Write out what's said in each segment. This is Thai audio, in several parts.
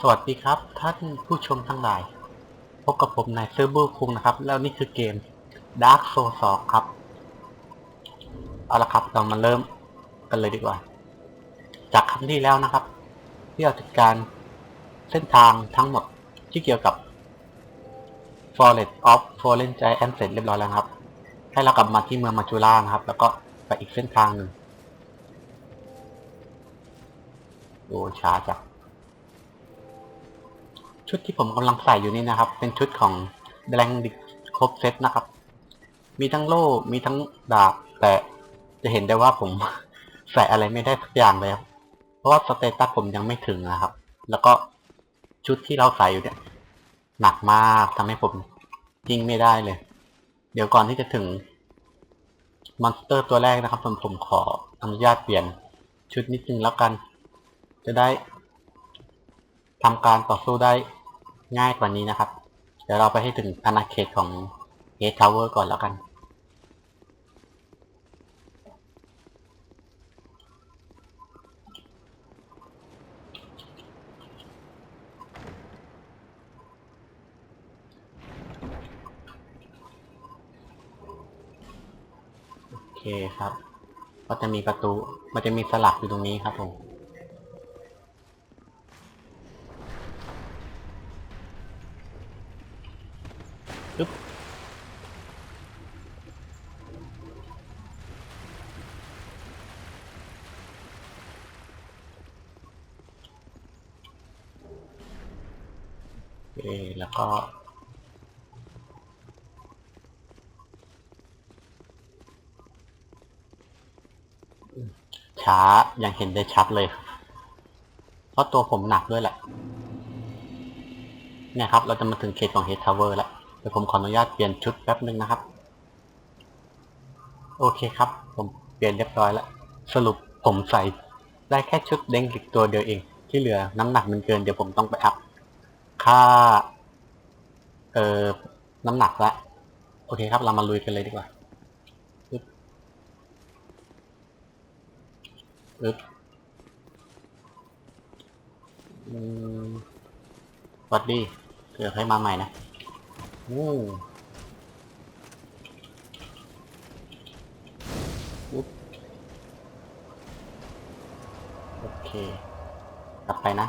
สวัสดีครับ ท่านผู้ชมทั้งหลาย พบกับผมนายเซอร์เบอร์คุงนะครับ แล้วนี่คือเกม Dark Souls 2ครับ เอาละครับเรามาเริ่มกันเลยดีกว่า จากครั้งที่แล้วนะครับ ที่เราจัดการเส้นทางทั้งหมดที่เกี่ยวกับ Forest of Fallen Giant เสร็จเรียบร้อยแล้วครับ ให้เรากลับมาที่เมืองมาจูรานะครับ แล้วก็ไปอีกเส้นทางหนึ่งโอ้ช้าจัง ชุดที่ผมกำลังใส่อยู่นี่นะครับ เป็นชุดของ d r a n g ครบเซตนะครับ มีทั้งโล่ มีทั้งดาบ แต่จะเห็นได้ว่าผม ใส่อะไรไม่ได้สักอย่างเลยครับ เพราะว่าสเตตัสผมยังไม่ถึงนะครับ แล้วก็ชุดที่เราใส่อยู่เนี่ยหนักมากทำให้ผมยิงไม่ได้เลย เดี๋ยวก่อนที่จะถึงมอนสเตอร์ตัวแรกนะครับผมผมขออนุญาตเปลี่ยนชุดนิดนึงแล้วกัน จะได้ทำการต่อสู้ได้ ง่ายกว่านี้นะครับ เดี๋ยวเราไปให้ถึงอาณาเขตของเ a ทาวเวอร์ก่อนแล้วกัน โอเคครับ ก็จะมีประตู มันจะมีสลักอยู่ตรงนี้ครับผม ปึ๊บโอเคแล้วก็ช้าอย่างเห็นได้ชัดเลย เพราะตัวผมหนักด้วยแหละ เนี่ยครับ เราจะมาถึงเขตของเฮดทาวเวอร์แล้ว ดี๋ยวผมขออนุญาตเปลี่ยนชุดแป๊บนึงนะครับ โอเคครับ ผมเปลี่ยนเรียบร้อยแล้ว สรุปผมใส่ได้แค่ชุดเด้งหลิกตัวเดียวเอง ที่เหลือน้ำหนักมันเกินเดี๋ยวผมต้องไปอัพค่า เอ่อ น้ำหนักละ โอเคครับ เรามาลุยกันเลยดีกว่าปึ๊บปึ๊บอืมสวัสดีเดี๋ยวให้มาใหม่นะ โอ้ปุ๊บโอเค กลับไปนะ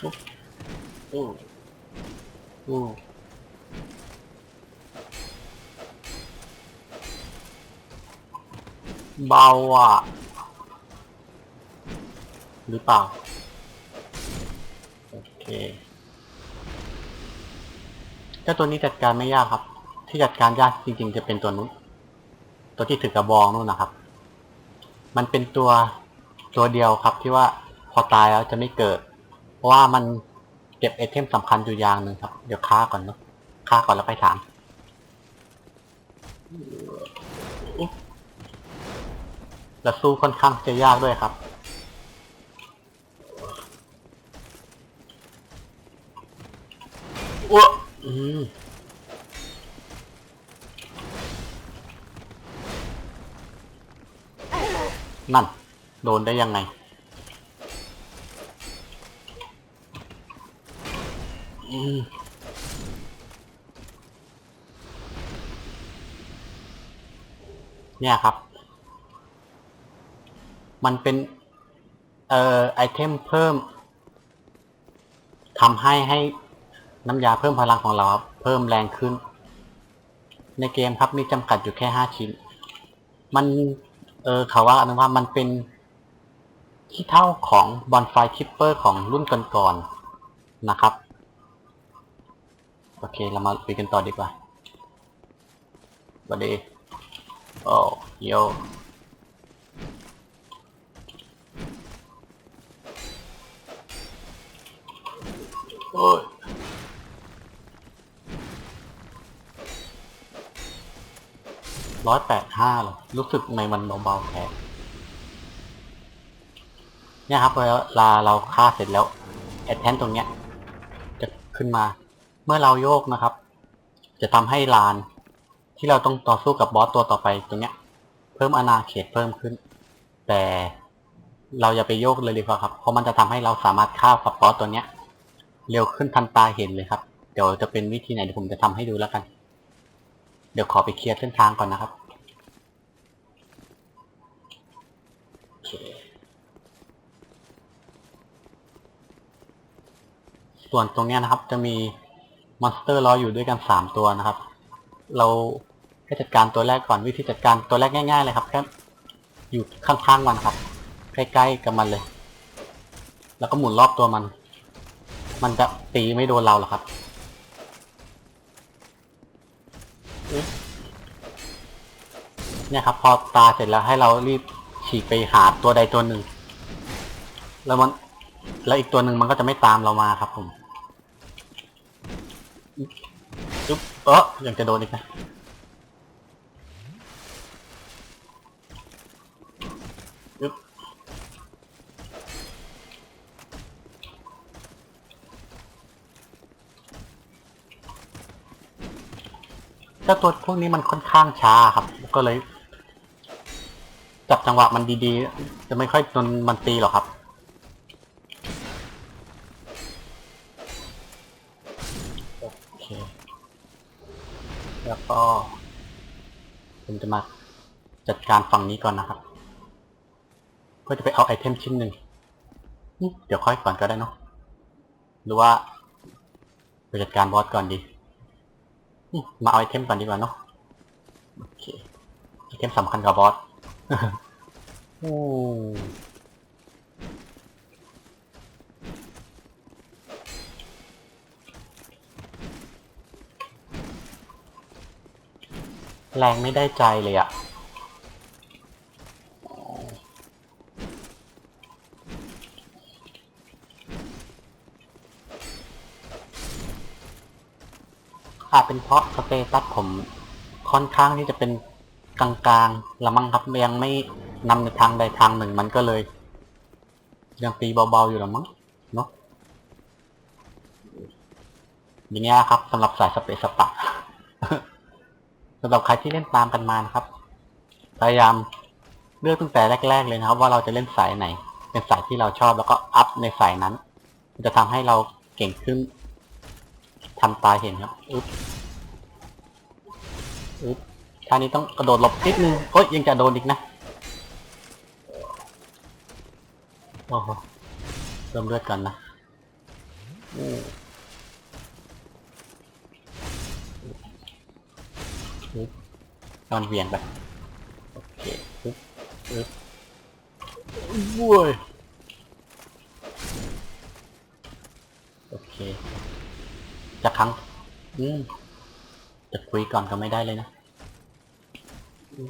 ปุ๊บอู้อู้เบาอะ หรือเปล่า โอเคเจ้าตัวนี้จัดการไม่ยากครับ ที่จัดการยากจริงๆ จะเป็นตัวนู้น ตัวที่ถือกระบองนู่นนะครับ มันเป็นตัวตัวเดียวครับที่ว่าพอตายแล้วจะไม่เกิด เพราะว่ามันเก็บไอเทมสำคัญอยู่อย่างหนึ่งครับ เดี๋ยวฆ่าก่อนเนาะฆ่าก่อนแล้วไปถามแล้วสู้ค่อนข้างจะยากด้วยครับ อ้วอืมนั่น โดนได้ยังไง อืมเนี่ยครับ มันเป็น เอ่อ ไอเทมเพิ่มทำให้ให้ น้ำยาเพิ่มพลังของเราครับ เพิ่มแรงขึ้น ในเกมครับมีจำกัดอยู่แค่ห้าชิ้น มัน เออเขาว่ากันว่ามันเป็นที่เท่าของบอลไฟทิปเปอร์ของรุ่นก่อนๆนะครับ โอเค เรามาคุยกันต่อดีกว่าสวัสดีโอ้โยโอ้ย ร้อยแปดห้าหรอรู้สึกในมันเบาๆแค่เนี่ยครับเวลาเราฆ่าเสร็จแล้วแอดแทนตรงเนี้ย จะขึ้นมา เมื่อเราโยกนะครับ จะทำให้ลาน ที่เราต้องต่อสู้กับบอสตัวต่อไปตรงเนี้ย เพิ่มอาณาเขตเพิ่มขึ้น แต่เราอย่าไปโยกเลยดีกว่าครับ เพราะมันจะทำให้เราสามารถฆ่าสปอตตัวเนี้ย เร็วขึ้นทันตาเห็นเลยครับ เดี๋ยวจะเป็นวิธีไหนเดี๋ยวผมจะทำให้ดูแล้วกัน ดี๋ยวขอไปเคลียร์เส้นทางก่อนนะครับโอเคส่วนตรงเนี้ยนะครับ จะมีมอนสเตอร์รออยู่ด้วยกันสามตัวนะครับ เราให้จัดการตัวแรกก่อนวิธีจัดการตัวแรกง่ายๆเลยครับแค่อยู่ข้างๆมันครับ ใกล้ๆกับมันเลย แล้วก็หมุนรอบตัวมัน มันจะตีไม่โดนเราหรอกครับอึ๊บ เนี่ยครับ พอตาเสร็จแล้วให้เรารีบฉีกไปหาตัวใดตัวหนึ่ง แล้วมัน แล้วอีกตัวหนึ่งมันก็จะไม่ตามเรามาครับผมจุ๊บเออยังจะโดนอีกนะ จ้าตัวพวกนี้มันค่อนข้างช้าครับ ก็เลย จับจังหวะมันดีๆ จะไม่ค่อยโดนมันตีหรอกครับ โอเค แล้วก็ ผมจะมาจัดการฝั่งนี้ก่อนนะครับ เพื่อจะไปเอาไอเทมชิ้นหนึ่งเดี๋ยวค่อยก่อนก็ได้เนาะหรือว่าไปจัดการบอสก่อนดี อืมมาเอาไอเทมก่อนดีกว่าเนาะโอเคไอเทมสำคัญกับบอสโอ้แรงไม่ได้ใจเลยอะ อาจเป็นเพราะสเตตัสผมค่อนข้างที่จะเป็นกลางๆละมั้งครับยังไม่นำในทางใดทางหนึ่งมันก็เลย ยังตีเบาๆอยู่ละมั้งเนาะอย่างเงี้ยครับสำหรับสายสเปซสปะสำหรับใครที่เล่นตามกันมานะครับ พยายามเลือกตั้งแต่แรก ๆ เลยนะครับ ว่าเราจะเล่นสายไหน เป็นสายที่เราชอบแล้วก็อัพในสายนั้นมันจะทำให้เราเก่งขึ้น ทำตาเห็นครับอึ๊บอึ๊บท่านี้ต้องกระโดดหลบนิดนึงโอ๊ยยังจะโดนอีกนะโอ้โหเริ่มเลือดก่อนนะอึ๊บนอนเวียนไปโอเคปึ๊บปึ๊บโว้ยโอเค จะครั้ง อืมจะคุยก่อนก็ไม่ได้เลยนะอู้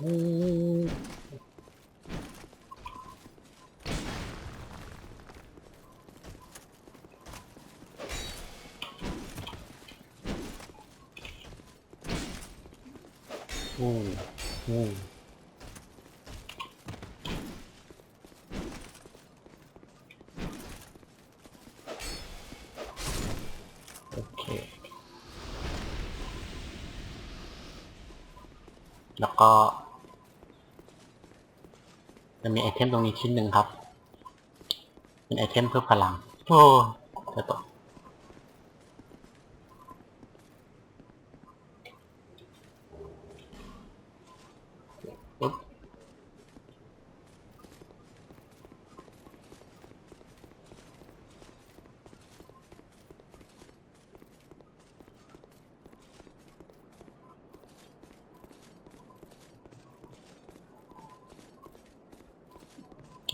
อู้อู้ โอเค แล้วก็ จะมีไอเทมตรงนี้ชิ้นหนึ่งครับ เป็นไอเทมเพิ่มพลัง โอ้จะตก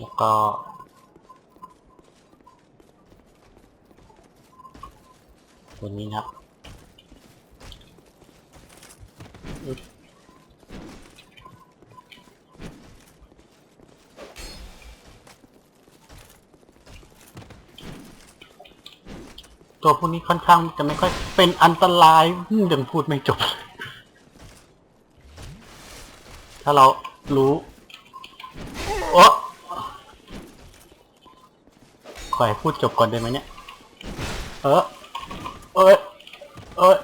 แล้วก็ตัวนี้นะครับตัวพวกนี้ค่อนข้างจะไม่ค่อยเป็นอันตรายยังพูดไม่จบ ถ้าเรารู้ โอ้ ขอให้พูดจบก่อนได้ไหมเนี่ย เออ เอ้ยเอ้ย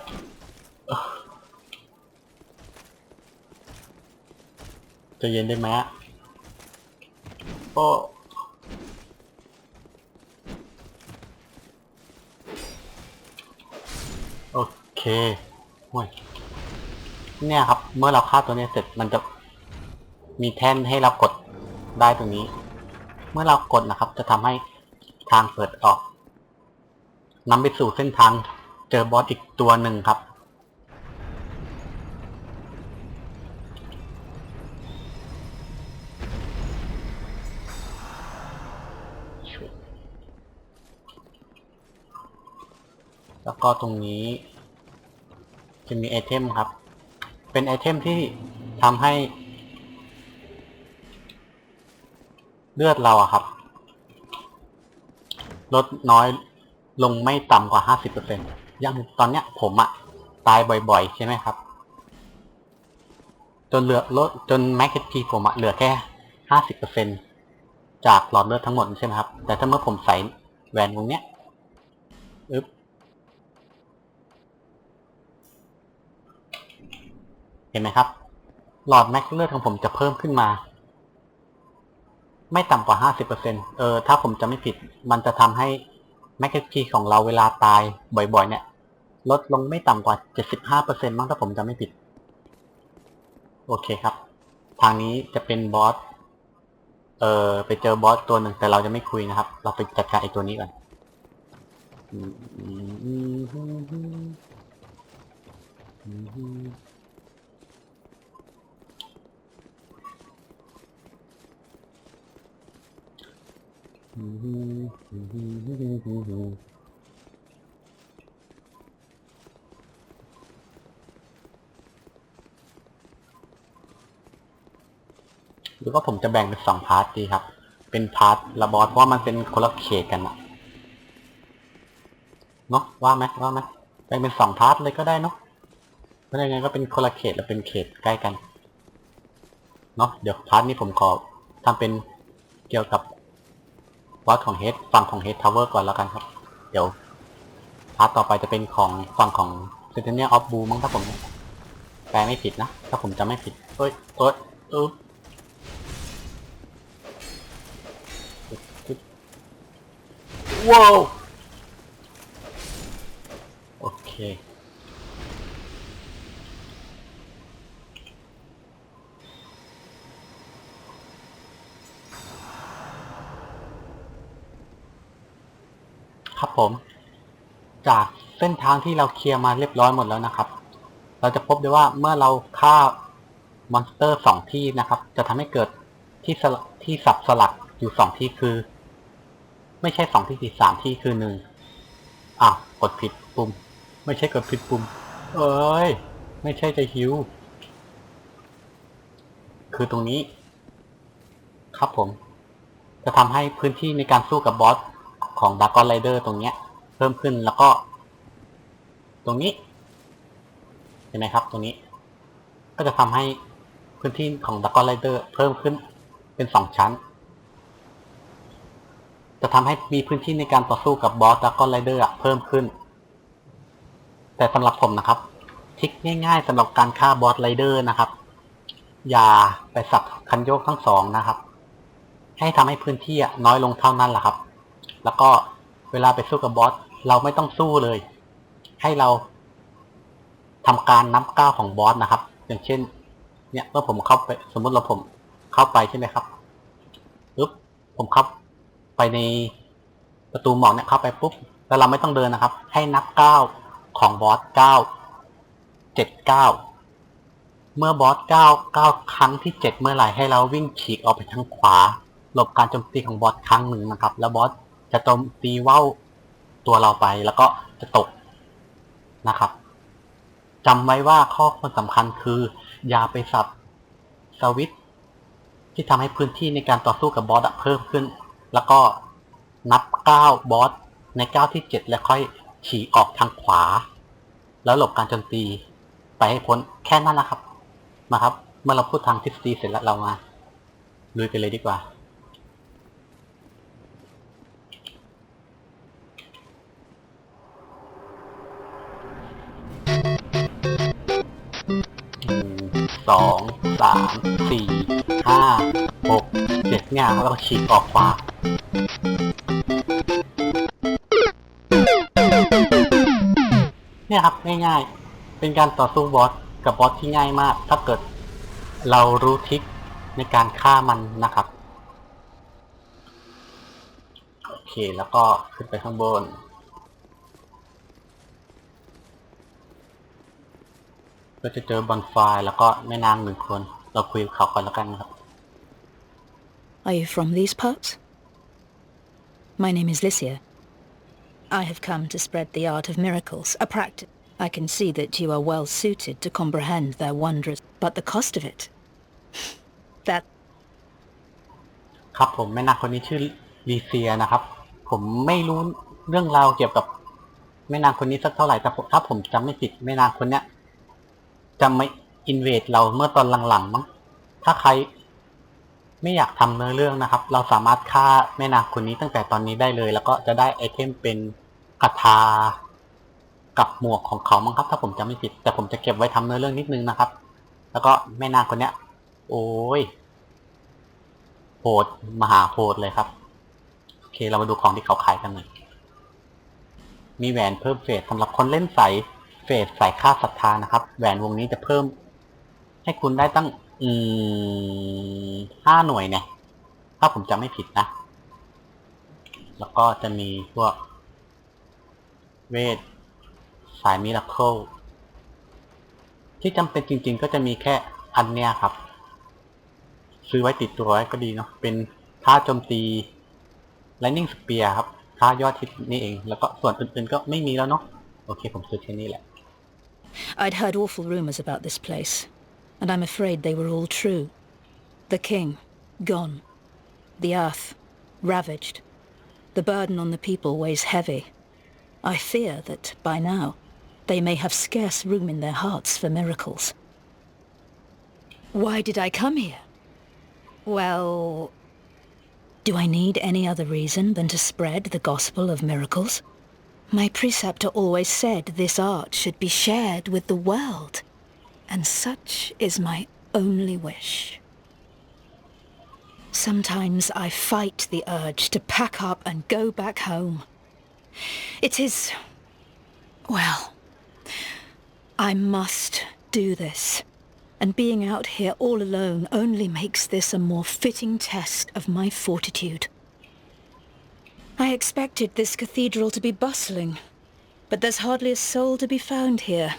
จะเย็นได้ไหมโอ้โอเคโอ้ยเนี่ยครับ เมื่อเราฆ่าตัวนี้เสร็จมันจะมีแท่นให้เรากดได้ตรงนี้ เมื่อเรากดนะครับ จะทำให้ ทางเปิดออกนำไปสู่เส้นทางเจอบอสอีกตัวหนึ่งครับ แล้วก็ตรงนี้จะมีไอเทมครับ เป็นไอเทมที่ทำให้ เลือดเราอะครับ ลดน้อยลงไม่ต่ำกว่าห้าสิบเปอร์เซ็นอย่างตอนเนี้ยผมอะตายบ่อย ๆ ใช่ไหมครับ จนเหลือลดจนแม็กซ์ทีผมอะเหลือแค่ห้าสิบเปอร์เซ็นต์จากหลอดเลือดทั้งหมดใช่ไหมครับ แต่ถ้าเมื่อผมใส่แหวนวงเนี้ยอึ๊บเห็นไหมครับ หลอดแม็กซ์เลือดของผมจะเพิ่มขึ้นมา ไม่ต่ำกว่า50%เออถ้าผมจะไม่ผิด มันจะทำให้แม็กกีของเราเวลาตายบ่อยๆ เนี่ย ลดลงไม่ต่ำกว่า75%มั้งถ้าผมจะไม่ผิด โอเคครับ ทางนี้จะเป็นบอสเออไปเจอบอสตัวหนึ่งแต่เราจะไม่คุยนะครับ เราไปจัดการไอ้ตัวนี้ก่อนอืมอืมอืมอืมอืมอืม หรือว่าผมจะแบ่งเป็นสองพาร์ทดีครับ เป็นพาร์ทละบอสเพราะว่ามันเป็นคนละเขตกันอะเนาะว่าไหมว่าไหมแบ่งเป็นสองพาร์ทเลยก็ได้เนาะเพราะยังไงก็เป็นคนละเขตและเป็นเขตใกล้กัน เนาะเดี๋ยวพาร์ทนี้ผมขอทำเป็นเกี่ยวกับ บอสของเฮดฝั่งของเฮดทาวเวอร์ก่อนแล้วกันครับ เดี๋ยวพาร์ทต่อไปจะเป็นของฝั่งของเซนเทเนียออฟบูมั้งถ้าผมแปลไม่ผิดนะ ถ้าผมจำไม่ผิดเอ้ยเอ้ยอึ๊บว้าวโอเค ครับผม จากเส้นทางที่เราเคลียร์มาเรียบร้อยหมดแล้วนะครับ เราจะพบได้ว่าเมื่อเราฆ่ามอนสเตอร์สองที่นะครับ จะทำให้เกิดที่สลับที่สับสลักอยู่สองที่คือ ไม่ใช่สองที่สี่สามที่คือหนึ่งอ้าวกดผิดปุ่ม ไม่ใช่กดผิดปุ่ม เอ้ย ไม่ใช่จะฮิว คือตรงนี้ ครับผม จะทำให้พื้นที่ในการสู้กับบอส ของด a กอนไรเดอร์ตรงเนี้ย เพิ่มขึ้นแล้วก็ ตรงนี้ เห็นไหมครับ ตรงนี้ ก็จะทำให้พื้นที่ของด a กอนไรเดอร์เพิ่มขึ้นเป็นสองชั้น จะทำให้มีพื้นที่ในการต่อสู้กับบอสแล้วก็ไรเดอร์เพิ่มขึ้น แต่สำหรับผมนะครับทริคง่าย ๆสำหรับการฆ่าบอสไรเดอร์นะครับ อย่าไปสับคันโยกทั้งสองนะครับ ให้ทำให้พื้นที่น้อยลงเท่านั้นแหละครับ แล้วก็เวลาไปสู้กับบอสเราไม่ต้องสู้เลย ให้เราทำการนับก้าวของบอสนะครับ อย่างเช่น เนี่ยเมื่อผมเข้าไปสมมติเราผมเข้าไปใช่ไหมครับปึ๊บผมเข้าไปในประตูหมอกเนี่ยเข้าไปปุ๊บแล้วเราไม่ต้องเดินนะครับ ให้นับก้าวของบอสเก้าเจ็ดเก้าเมื่อบอสเก้าเก้าครั้งที่เจ็ดเมื่อไหร่ให้เราวิ่งฉีกออกไปทางขวาหลบการโจมตีของบอสครั้งหนึ่งนะครับ แล้วบอส จะโจมตีว่าวตัวเราไปแล้วก็จะตกนะครับจำไว้ว่าข้อควรสำคัญคือ อย่าไปสับสวิตที่ทำให้พื้นที่ในการต่อสู้กับบอสเพิ่มขึ้น แล้วก็นับก้าวบอสในก้าวที่เจ็ดแล้วค่อยฉีกออกทางขวา แล้วหลบการโจมตีไปให้พ้นแค่นั้นนะครับมาครับ เมื่อเราพูดทางทฤษฎีเสร็จแล้วเรามาลุยไปเลยดีกว่า สองสามสี่ห้าหกเจ็ดเนี่ยแล้วก็ฉีกออกขวาเนี่ยครับง่ายๆ เป็นการต่อสู้บอสกับบอสที่ง่ายมาก ถ้าเกิดเรารู้ทริคในการฆ่ามันนะครับ โอเคแล้วก็ขึ้นไปข้างบน ก็จะเจอบอลไฟแล้วก็แม่นางหนึ่งคน เราคุยกับเขาก่อนแล้วกันครับ Are you from these parts? My name is Lycia. I have come to spread the art of miracles, a practice. I can see that you are well suited to comprehend their wondrous, but the cost of it. That ครับผมแม่นางคนนี้ชื่อลีเซียนะครับ ผมไม่รู้เรื่องราวเกี่ยวกับแม่นางคนนี้สักเท่าไหร่แต่ผมถ้าผมจำไม่ผิดแม่นางคนเนี้ย จะไม่อินเวดเราเมื่อตอนหลังๆมั้งถ้าใครไม่อยากทำเนื้อเรื่องนะครับ เราสามารถฆ่าแม่นางคนนี้ตั้งแต่ตอนนี้ได้เลย แล้วก็จะได้ไอเทมเป็นคาถากับหมวกของเขามั้งครับ ถ้าผมจำไม่ผิด แต่ผมจะเก็บไว้ทำเนื้อเรื่องนิดนึงนะครับ แล้วก็แม่นางคนเนี้ย โอ้ยโหดมหาโหดเลยครับโอเคเรามาดูของที่เขาขายกันหน่อยมีแหวนเพิ่มเฟสสำหรับคนเล่นใส เฟสสายค่าศรัทธานะครับ แหวนวงนี้จะเพิ่ม ให้คุณได้ตั้ง อืมห้าหน่วยเนี่ย ถ้าผมจำไม่ผิดนะ แล้วก็จะมีพวก เวท สายมิราเคิลที่จำเป็นจริง ๆ ก็จะมีแค่อันเนี้ยครับ ซื้อไว้ติดตัวไว้ก็ดีเนาะเป็นท่าโจมตี Lightning Spear ครับท่ายอดฮิตนี่เอง แล้วก็ส่วนอื่นๆก็ไม่มีแล้วเนาะ โอเค ผมซื้อแค่นี้แหละ I'd heard awful rumors about this place, and I'm afraid they were all true. The king, gone. The earth, ravaged. The burden on the people weighs heavy. I fear that, by now, they may have scarce room in their hearts for miracles. Why did I come here? Well... Do I need any other reason than to spread the gospel of miracles? My preceptor always said this art should be shared with the world, and such is my only wish. Sometimes I fight the urge to pack up and go back home. It is... well... I must do this. And being out here all alone only makes this a more fitting test of my fortitude. I expected this cathedral to be bustling, but there's hardly a soul to be found here.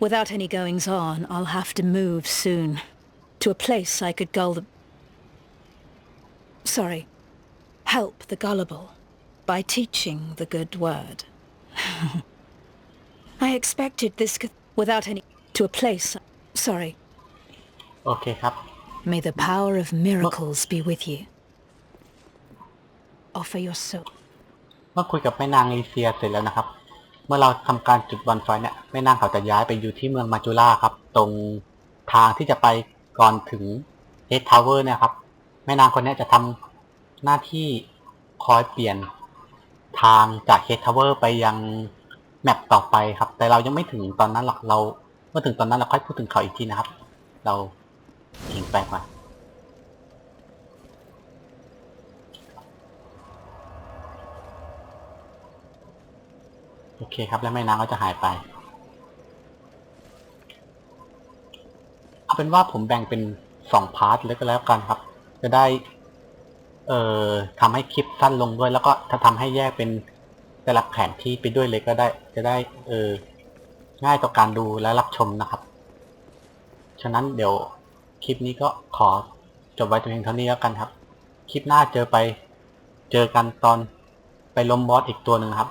Without any goings-on, I'll have to move soon. To a place I could gull the... Sorry. Help the gullible by teaching the good word. I expected this without any... To a place... Sorry. Okay, happy. May the power of miracles be with you. Offer your soul. เมื่อคุยกับแม่นางลีเซียเสร็จแล้วนะครับ เมื่อเราทำการจุดบอลไฟเนี่ยแม่นางเขาจะย้ายไปอยู่ที่เมืองมาจูล่าครับ ตรงทางที่จะไปก่อนถึงเฮดทาวเวอร์เนี่ยครับแม่นางคนนี้จะทำหน้าที่คอยเปลี่ยนทางจากเฮดทาวเวอร์ไปยังแมปต่อไปครับ แต่เรายังไม่ถึงตอนนั้นหรอกเราเมื่อถึงตอนนั้นเราค่อยพูดถึงเขาอีกทีนะครับ เราทิ้งไปก่อน โอเคครับ แล้วแม่นางก็จะหายไป เอาเป็นว่าผมแบ่งเป็นสองพาร์ทเลยก็แล้วกันครับ จะได้ เอ่อทำให้คลิปสั้นลงด้วย แล้วก็ถ้าทำให้แยกเป็นแต่ละแผนที่ไปด้วยเลยก็ได้ จะได้ เออ ง่ายต่อการดูและรับชมนะครับ ฉะนั้นเดี๋ยวคลิปนี้ก็ขอจบไว้แต่เพียงเท่านี้แล้วกันครับ คลิปหน้าเจอไป เจอกันตอนไปล้มบอสอีกตัวหนึ่งครับ